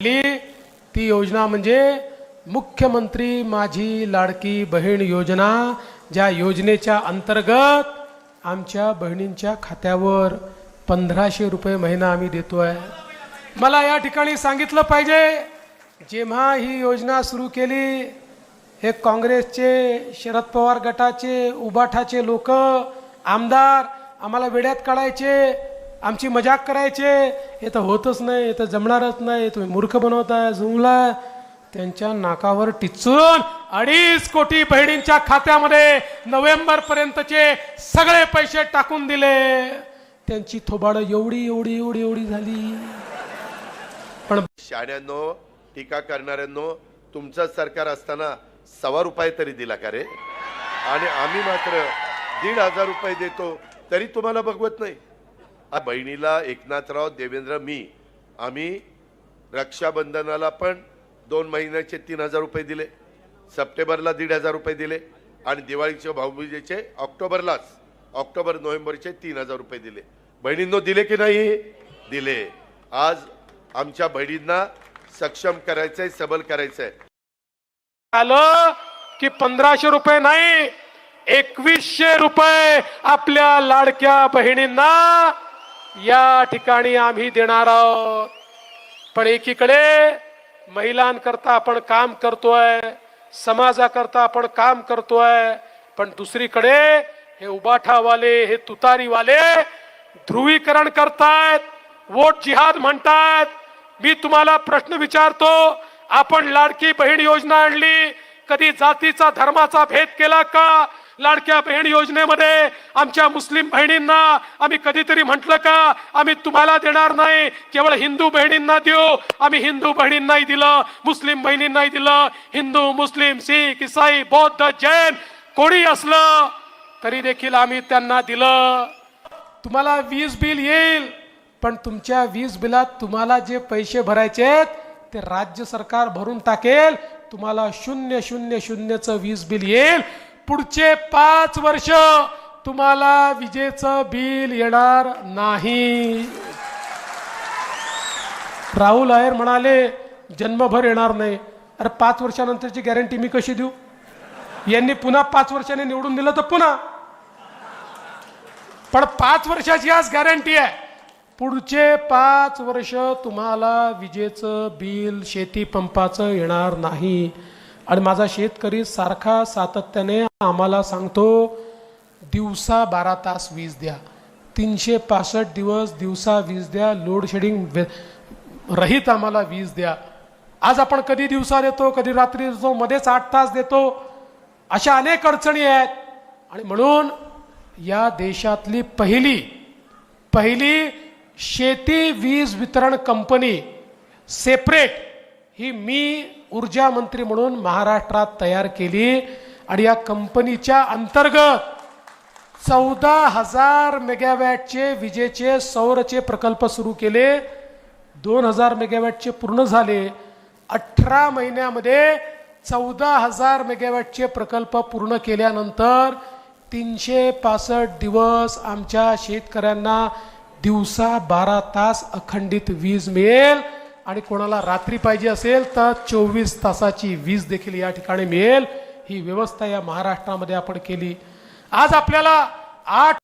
ली ती योजना म्हणजे मुख्यमंत्री माझी लाडकी बहीण योजना ज्या योजनेच्या अंतर्गत आमच्या बहिणींच्या खात्यावर पंधराशे रुपये महिना आम्ही देतोय. मला या ठिकाणी सांगितलं पाहिजे जेव्हा ही योजना सुरू केली हे काँग्रेसचे शरद पवार गटाचे उबाठाचे लोक आमदार आम्हाला वेड्यात काढायचे आमची मजाक करायचे हे तर होतच नाही हे तर जमणारच नाही तुम्ही मूर्ख बनवताय जुमला त्यांच्या नाकावर टिचून अडीच कोटी बहिणींच्या खात्यामध्ये नोव्हेंबर पर्यंतचे सगळे पैसे टाकून दिले. त्यांची थोबाडं एवढी एवढी एवढी एवढी झाली. पण शाण्यांनो टीका करणाऱ्यांनो तुमचं सरकार असताना सव्वा रुपये तरी दिला का रे? आणि आम्ही मात्र दीड हजार रुपये देतो तरी तुम्हाला बघवत नाही. बहिणीला एकनाथराव देवेंद्र मी. आम्ही रक्षाबंधनाला पण दोन महिन्याचे तीन हजार रुपये दिले. सप्टेंबरला दीड हजार रुपये दिले. आणि दिवाळीच्या भाऊबीजेचे ऑक्टोबरलाच ऑक्टोबर नोव्हेंबरचे तीन हजार रुपये दिले. बहिणींनो दिले की नाही? दिले. आज आमच्या बहिणींना सक्षम करायचंय सबल करायचंय. आलं की पंधराशे रुपये नाही एकवीसशे रुपये आपल्या लाडक्या बहिणींना या ठिकाणी आम्ही देणार आहोत. पण एकीकडे महिलांकरता आपण काम करतोय समाजाकरता आपण काम करतोय पण दुसरीकडे हे उबाठावाले हे तुतारीवाले ध्रुवीकरण करतायत वोट जिहाद म्हणतात मी तुम्हाला प्रश्न विचारतो आपण लाडकी बहीण योजना आणली कधी जातीचा धर्माचा भेद केला का? लाडक्या बहीण योजनेमध्ये आमच्या मुस्लिम बहिणींना आम्ही कधीतरी म्हटलं का आम्ही तुम्हाला देणार नाही केवळ हिंदू बहिणींना देऊ. आम्ही हिंदू बहिणींनाही दिलं मुस्लिम बहिणींनाही दिलं. हिंदू मुस्लिम शीख इसाई बौद्ध जैन कोणी असलं तरी देखील आम्ही त्यांना दिलं. तुम्हाला वीज बिल येईल पण तुमच्या वीज बिलात तुम्हाला जे पैसे भरायचे आहेत ते राज्य सरकार भरून टाकेल. तुम्हाला शून्य शून्य शून्यचं वीज बिल येईल. पुढचे पाच वर्ष तुम्हाला विजेचं बिल येणार नाही. राहुल आयर म्हणाले जन्मभर येणार नाही. अरे पाच वर्षानंतरची गॅरंटी मी कशी देऊ? यांनी पुन्हा पाच वर्षाने निवडून दिलं तर पुन्हा. पण पाच वर्षाची आज गॅरंटी आहे. पुढचे पाच वर्ष तुम्हाला विजेचं बिल शेती पंपाचं येणार नाही. आणि माझा शेतकरी सारखा सातत्याने आम्हाला सांगतो दिवसा बारा तास वीज द्या. तीनशे पासष्ट दिवस दिवसा वीज द्या लोडशेडिंग रहित आम्हाला वीज द्या. आज आपण कधी दिवसा देतो कधी रात्री देतो मध्येच आठ तास देतो. अशा अनेक अडचणी आहेत. आणि म्हणून या देशातली पहिली पहिली शेती वीज वितरण कंपनी सेपरेट ही मी ऊर्जा मंत्री म्हणून महाराष्ट्रात तयार केली आणि या कंपनीच्या अंतर्गत चौदा हजार मेगावॅटचे विजेचे सौरचे प्रकल्प सुरू केले. दोन हजार मेगावॅटचे पूर्ण झाले. अठरा महिन्यामध्ये चौदा हजार मेगावॅटचे प्रकल्प पूर्ण केल्यानंतर तीनशे पासष्ट दिवस आमच्या शेतकऱ्यांना दिवसा बारा तास अखंडित वीज मिळेल. आणि कोणाला रात्री पाहिजे असेल तर चोवीस तासाची वीज देखील या ठिकाणी मिळेल. ही व्यवस्था या महाराष्ट्रामध्ये आपण केली. आज आपल्याला आठ